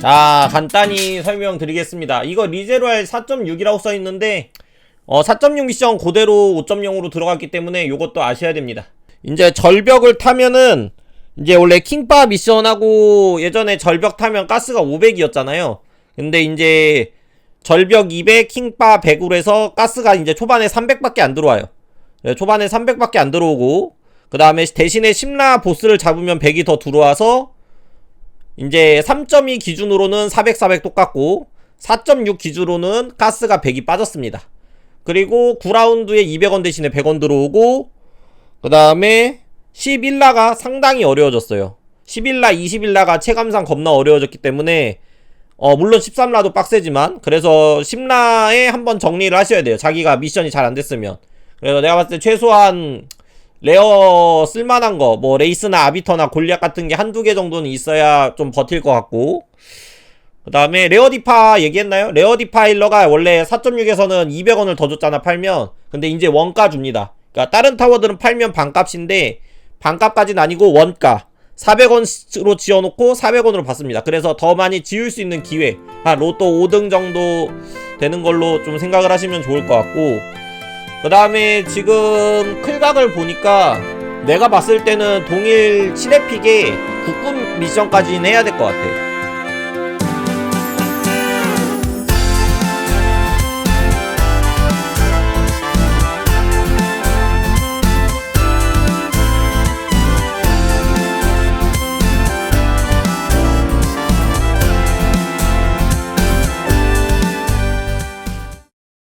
자 간단히 설명드리겠습니다. 이거 리제로알 4.6이라고 써있는데 어, 4.6 미션 그대로 5.0으로 들어갔기 때문에 이것도 아셔야 됩니다. 이제 절벽을 타면은 이제 원래 킹바 미션하고 예전에 절벽 타면 가스가 500이었잖아요. 근데 이제 절벽 200, 킹바 100으로 해서 가스가 이제 초반에 300밖에 안 들어와요. 네, 초반에 300밖에 안 들어오고 그 다음에 대신에 심라 보스를 잡으면 100이 더 들어와서 이제 3.2 기준으로는 400, 400 똑같고 4.6 기준으로는 가스가 100이 빠졌습니다. 그리고 9라운드에 200원 대신에 100원 들어오고 그 다음에 11라가 상당히 어려워졌어요. 11라, 20일라가 체감상 겁나 어려워졌기 때문에 어 물론 13라도 빡세지만 그래서 10라에 한번 정리를 하셔야 돼요. 자기가 미션이 잘 안 됐으면. 그래서 내가 봤을 때 최소한 레어 쓸만한 거, 뭐 레이스나 아비터나 골리앗 같은 게 한두 개 정도는 있어야 좀 버틸 것 같고. 그 다음에 레어디파 얘기했나요? 레어디파 일러가 원래 4.6에서는 200원을 더 줬잖아, 팔면. 근데 이제 원가 줍니다. 그러니까 다른 타워들은 팔면 반값인데, 반값까지는 아니고 원가. 400원으로 지어놓고 400원으로 받습니다. 그래서 더 많이 지을 수 있는 기회. 한 로또 5등 정도 되는 걸로 좀 생각을 하시면 좋을 것 같고. 그 다음에 지금 클각을 보니까 내가 봤을 때는 동일 7에픽에 국군 미션까지는 해야 될 것 같아.